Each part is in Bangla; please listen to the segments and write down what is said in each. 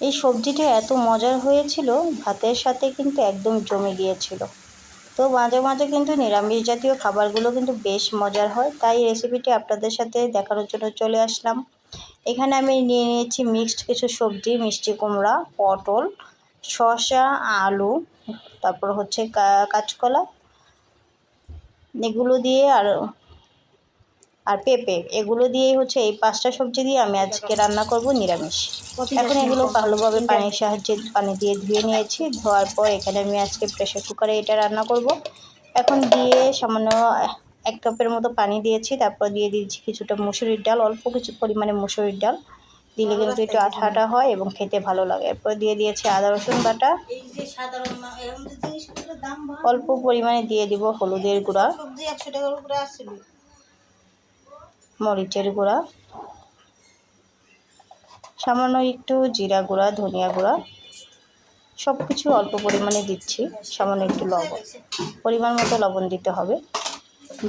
এই সবজিটা এত মজার হয়েছিল, ভাতের সাথে কিন্তু একদম জমে গিয়েছিল। তো মাঝে মাঝে কিন্তু নিরামিষ জাতীয় খাবারগুলো কিন্তু বেশ মজার হয়, তাই রেসিপিটি আপনাদের সাথে দেখানোর জন্য চলে আসলাম। এখানে আমি নিয়ে নিয়েছি মিক্সড কিছু সবজি, মিষ্টি কুমড়া, পটল, শসা, আলু, তারপর হচ্ছে কাঁচকলা। এগুলো দিয়ে আর আর পেঁপে, এগুলো দিয়েই হচ্ছে এই পাঁচটা সবজি দিয়ে আমি আজকে রান্না করব নিরামিষ। এখন এগুলো ভালোভাবে পানির সাহায্যে পানি দিয়ে ধুয়ে নিয়েছি, ধোয়ার পর এখানে আমি আজকে প্রেশার কুকারে এটা রান্না করব। এখন দিয়ে সামান্য এক কাপের মতো পানি দিয়েছি, তারপর দিয়ে দিয়েছি কিছুটা মুসুরির ডাল, অল্প কিছু পরিমাণে মুসুরির ডাল। দিলে কিন্তু একটু আঠা আঠা হয় এবং খেতে ভালো লাগে। এরপর দিয়ে দিয়েছি আদা, রসুন বাটা। অল্প পরিমাণে দিয়ে দিব হলুদের গুঁড়া। মরিচের গুঁড়া, সামান্য একটু জিরা গুঁড়া, ধনিয়া গুঁড়া সব কিছু অল্প পরিমাণে দিচ্ছি, সামান্য একটু লবণ। পরিমাণ মতো লবণ দিতে হবে।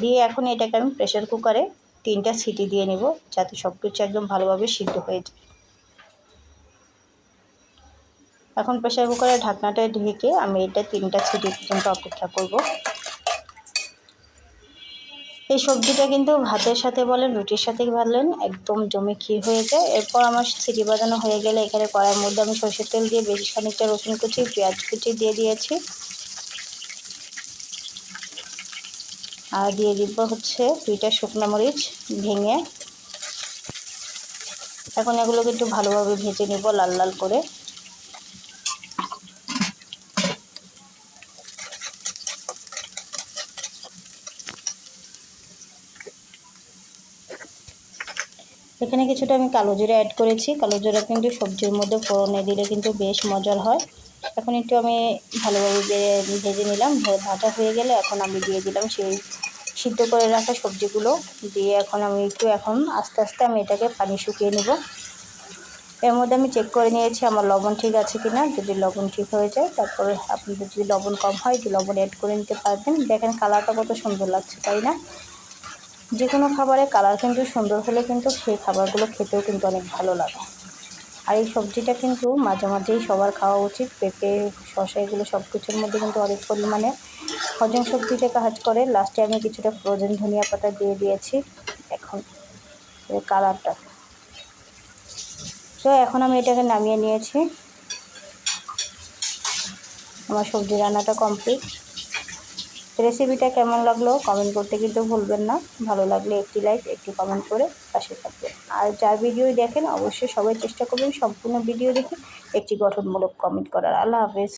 দিয়ে এখন এটাকে আমি প্রেশার কুকারে তিনটা সিটি দিয়ে নেব, যাতে সব কিছু একদম ভালোভাবে সিদ্ধ হয়ে যায়। এখন প্রেশার কুকারের ঢাকনাটা ঢেকে আমি এটা তিনটা সিটি পর্যন্ত অপেক্ষা করব। এই সবজিটা কিন্তু ভাতের সাথে বলেন, রুটির সাথে বলেন, একদম জমে ক্ষীর হয়ে যায়। এরপর আমার সিটি বাজানো হয়ে গেলে এখানে কড়াইয়ের মধ্যে আমি সরষের তেল দিয়ে বেশ খানিকটা রসুন কুচি, পেঁয়াজ কুচি দিয়ে দিয়েছি। আর দিয়ে দিব হচ্ছে দুইটা শুকনো মরিচ ভেঙে। এখন এগুলোকে একটু ভালোভাবে ভেজে নেব লাল লাল করে। এখানে কিছুটা আমি কালো জিরা অ্যাড করেছি। কালো জিরা কিন্তু সবজির মধ্যে ফোড়নে দিলে কিন্তু বেশ মজার হয়। এখন একটু আমি ভালোভাবে ভেজে নিলাম। ভাজা হয়ে গেলে এখন আমি দিয়ে দিলাম সেই সিদ্ধ করে রাখা সবজিগুলো। দিয়ে এখন আমি একটু এখন আস্তে আস্তে আমি এটাকে পানি শুকিয়ে নেব। এর মধ্যে আমি চেক করে নিয়েছি আমার লবণ ঠিক আছে কি না যদি লবণ ঠিক হয়ে যায়, তারপরে আপনাদের যদি লবণ কম হয় যে লবণ অ্যাড করে নিতে পারবেন। দেখেন কালারটা কত সুন্দর লাগছে, তাই না? যে কোনো খাবারের কালার কিন্তু সুন্দর হলে কিন্তু সেই খাবারগুলো খেতেও কিন্তু অনেক ভালো লাগে। আর এই সবজিটা কিন্তু মাঝে মাঝেই সবার খাওয়া উচিত। পেঁপে, শসা এগুলো সব কিছুর মধ্যে কিন্তু অনেক পরিমাণে হজম শক্তিতে কাজ করে। লাস্টে আমি কিছুটা ফ্রোজেন ধনিয়া পাতা দিয়ে দিয়েছি এখন কালারটা। তো এখন আমি এটাকে নামিয়ে নিয়েছি। আমার সবজি রান্নাটা কমপ্লিট রেসিপিটা কেমন লাগল কমেন্ট করতে কিন্তু ভুলবেন না। ভালো লাগলে একটি লাইক একটি কমেন্ট করে পাশে থাকবেন। আর যার ভিডিও দেখেন, অবশ্যই সবাই চেষ্টা করবেন সম্পূর্ণ ভিডিও দেখে একটি গঠনমূলক কমেন্ট করার। আল্লাহ হাফেজ।